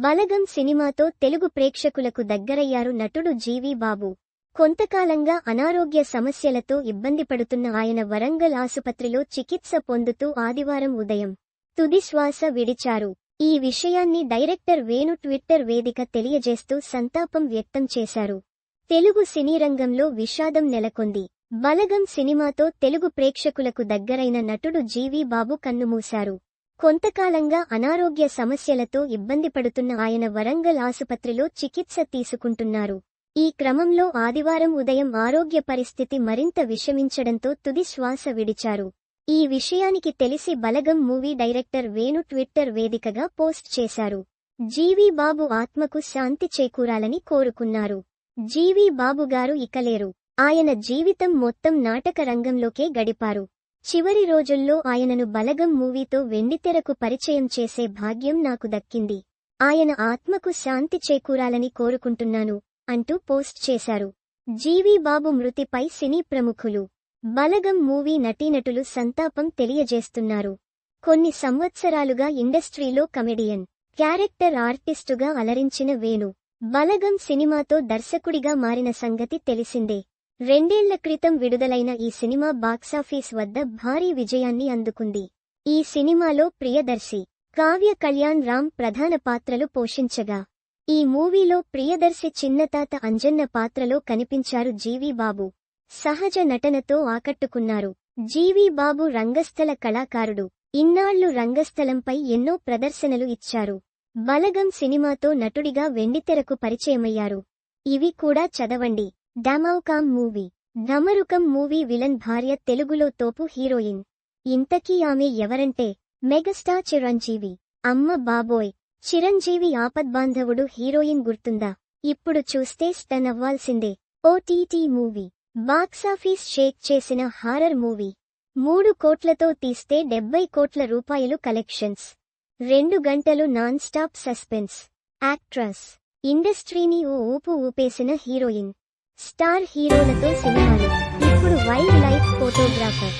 బలగం సినిమాతో తెలుగు ప్రేక్షకులకు దగ్గరయ్యారు నటుడు జీవీ బాబు. కొంతకాలంగా అనారోగ్య సమస్యలతో ఇబ్బంది పడుతున్న ఆయన వరంగల్ ఆసుపత్రిలో చికిత్స పొందుతూ ఆదివారం ఉదయం తుదిశ్వాస విడిచారు. ఈ విషయాన్ని డైరెక్టర్ వేణు ట్విట్టర్ వేదిక తెలియజేస్తూ సంతాపం వ్యక్తం చేశారు. తెలుగు సినీ రంగంలో విషాదం నెలకొంది. బలగం సినిమాతో తెలుగు ప్రేక్షకులకు దగ్గరైన నటుడు జీవీ బాబు కన్నుమూశారు. కొంతకాలంగా అనారోగ్య సమస్యలతో ఇబ్బంది పడుతున్న ఆయన వరంగల్ ఆసుపత్రిలో చికిత్స తీసుకుంటున్నారు. ఈ క్రమంలో ఆదివారం ఉదయం ఆరోగ్య పరిస్థితి మరింత విషమించడంతో తుది శ్వాస విడిచారు. ఈ విషయానికి తెలిసి Balagam movie director Venu Twitter వేదికగా పోస్ట్ చేశారు. జీవీ బాబు ఆత్మకు శాంతి చేకూరాలని కోరుకున్నారు. జీవీ బాబుగారు ఇకలేరు. ఆయన జీవితం మొత్తం నాటక రంగంలోకే గడిపారు. చివరి రోజుల్లో ఆయనను బలగం మూవీతో వెండితెరకు పరిచయం చేసే భాగ్యం నాకు దక్కింది. ఆయన ఆత్మకు శాంతి చేకూరాలని కోరుకుంటున్నాను అంటూ పోస్ట్ చేశారు. జీవీ బాబు మృతిపై సినీ ప్రముఖులు బలగం మూవీ నటీనటులు సంతాపం తెలియజేస్తున్నారు. కొన్ని సంవత్సరాలుగా ఇండస్ట్రీలో కమెడియన్ క్యారెక్టర్ ఆర్టిస్టుగా అలరించిన వేణు బలగం సినిమాతో దర్శకుడిగా మారిన సంగతి తెలిసిందే. రెండేళ్ళ క్రితం విడుదలైన ఈ సినిమా బాక్సాఫీస్ వద్ద భారీ విజయాన్ని అందుకుంది. ఈ సినిమాలో ప్రియదర్శి కావ్య కళ్యాణ్ రామ్ ప్రధాన పాత్రలు పోషించగా ఈ మూవీలో ప్రియదర్శి చిన్నతాత అంజన్న పాత్రలో కనిపించారు జీవి బాబు. సహజ నటనతో ఆకట్టుకున్నారు. జీవి బాబు రంగస్థల కళాకారుడు. ఇన్నాళ్ళు రంగస్థలంపై ఎన్నో ప్రదర్శనలు ఇచ్చారు. బలగం సినిమాతో నటుడిగా వెండితెరకు పరిచయమయ్యారు. ఇవి కూడా చదవండి. డామౌకామ్ మూవీ. ఢమరుకం మూవీ విలన్ భార్య తెలుగులో తోపు హీరోయిన్. ఇంతకీ ఆమె ఎవరంటే మెగాస్టార్ చిరంజీవి. అమ్మ బాబోయ్. చిరంజీవి ఆపద్బాంధవుడు హీరోయిన్ గుర్తుందా? ఇప్పుడు చూస్తే స్టన్ అవ్వాల్సిందే. OTT movie. బాక్సాఫీస్ షేక్ చేసిన హారర్ మూవీ. మూడు కోట్లతో తీస్తే డెబ్బై కోట్ల రూపాయలు కలెక్షన్స్. రెండు గంటలు నాన్ స్టాప్ సస్పెన్స్. యాక్ట్రస్. ఇండస్ట్రీని ఓ ఊపు ఊపేసిన హీరోయిన్. స్టార్ హీరోలతో సినిమాలు. ఇప్పుడు వైల్డ్ లైఫ్ ఫోటోగ్రాఫర్.